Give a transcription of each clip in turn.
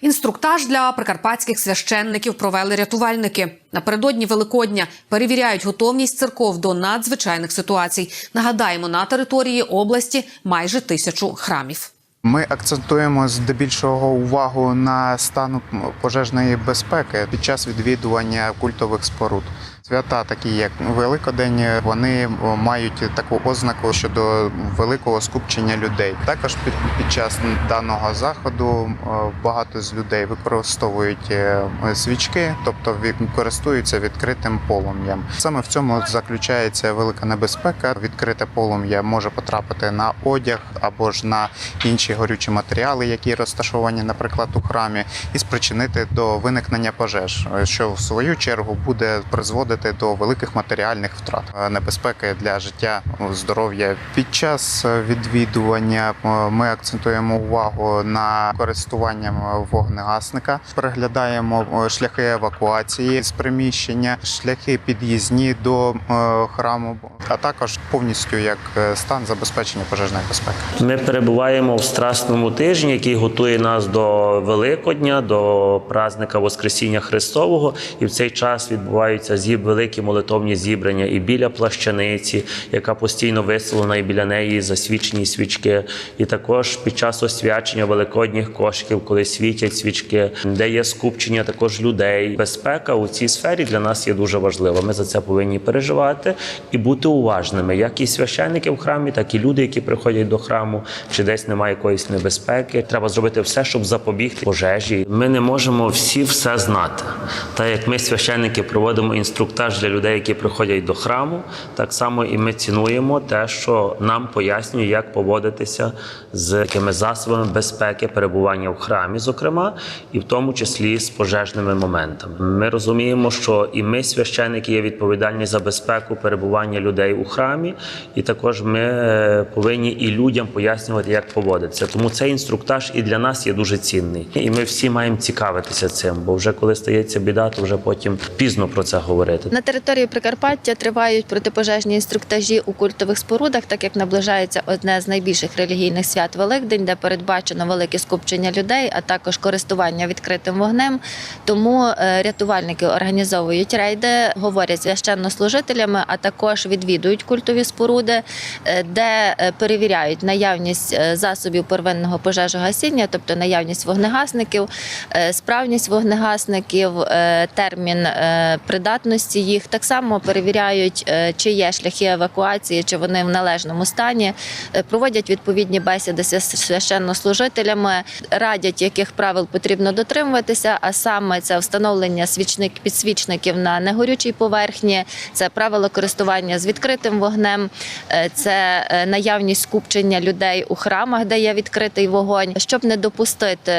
Інструктаж для прикарпатських священників провели рятувальники. Напередодні Великодня перевіряють готовність церков до надзвичайних ситуацій. Нагадаємо, на території області майже тисячу храмів. Ми акцентуємо здебільшого увагу на стан пожежної безпеки під час відвідування культових споруд. Свята, такі як Великодень, вони мають таку ознаку щодо великого скупчення людей. Також під, під час даного заходу е, багато з людей використовують е, свічки, тобто користуються відкритим полум'ям. Саме в цьому заключається велика небезпека. Відкрите полум'я може потрапити на одяг або ж на інші горючі матеріали, які розташовані, наприклад, у храмі, і спричинити до виникнення пожеж, що в свою чергу буде призводити до великих матеріальних втрат, е, небезпеки для життя, здоров'я. Під час е, відвідування е, ми акцентуємо увагу на користуванням вогнегасника, переглядаємо е, шляхи евакуації з приміщення, шляхи під'їзні до е, храму, а також повністю як е, стан забезпечення пожежної безпеки. Ми перебуваємо в страсному тижні, який готує нас до Великодня, до праздника Воскресіння Христового. І в цей час відбуваються зіб великі молитовні зібрання і біля плащаниці, яка постійно виставлена, і біля неї засвічені свічки. І також під час освячення великодніх кошиків, коли світять свічки, де є скупчення також людей. Безпека у цій сфері для нас є дуже важлива. Ми за це повинні переживати і бути уважними, як і священники в храмі, так і люди, які приходять до храму, чи десь немає якоїсь небезпеки. Треба зробити все, щоб запобігти пожежі. Ми не можемо всі все знати. Так як ми, священники, проводимо інструктаж для людей, які приходять до храму, так само і ми цінуємо те, що нам пояснює, як поводитися з якими засобами безпеки перебування в храмі, зокрема, і в тому числі з пожежними моментами. Ми розуміємо, що і ми, священники, є відповідальні за безпеку перебування людей у храмі, і також ми е, повинні і людям пояснювати, як поводитися. Тому цей інструктаж і для нас є дуже цінний. І ми всі маємо цікавитися цим, бо вже коли стається біда, то вже потім пізно про це говорити. На території Прикарпаття тривають протипожежні інструктажі у культових спорудах, так як наближається одне з найбільших релігійних свят Великдень, де передбачено велике скупчення людей, а також користування відкритим вогнем. Тому е, рятувальники організовують рейди, говорять з священнослужителями, а також відвідують культові споруди, е, де е, перевіряють наявність засобів первинного пожежогасіння, тобто наявність вогнегасників, справність вогнегасників, термін е, придатності їх. Так само перевіряють, е, чи є шляхи евакуації, чи вони в належному стані. Е, Проводять відповідні бесіди з священнослужителями, радять, яких правил потрібно дотримуватися, а саме це встановлення свічник підсвічників на негорючій поверхні, це правила користування з відкритим вогнем, е, це наявність скупчення людей у храмах, де є відкритий вогонь, щоб не допустити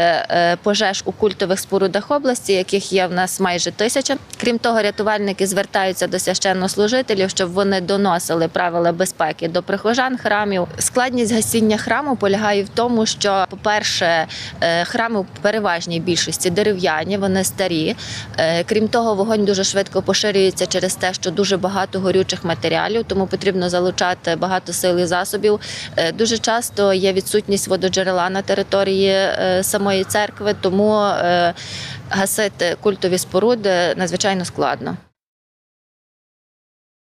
пожеж у культових спорудах області, яких є в нас майже тисяча. Крім того, рятувальники звертаються до священнослужителів, щоб вони доносили правила безпеки до прихожан храмів. Складність гасіння храму полягає в тому, що, по-перше, е, храми в переважній більшості дерев'яні, вони старі. Е, Крім того, вогонь дуже швидко поширюється через те, що дуже багато горючих матеріалів, тому потрібно залучати багато сил і засобів. Е, Дуже часто є відсутність вододжерела на території самої церкви, тому гасити культові споруди надзвичайно складно.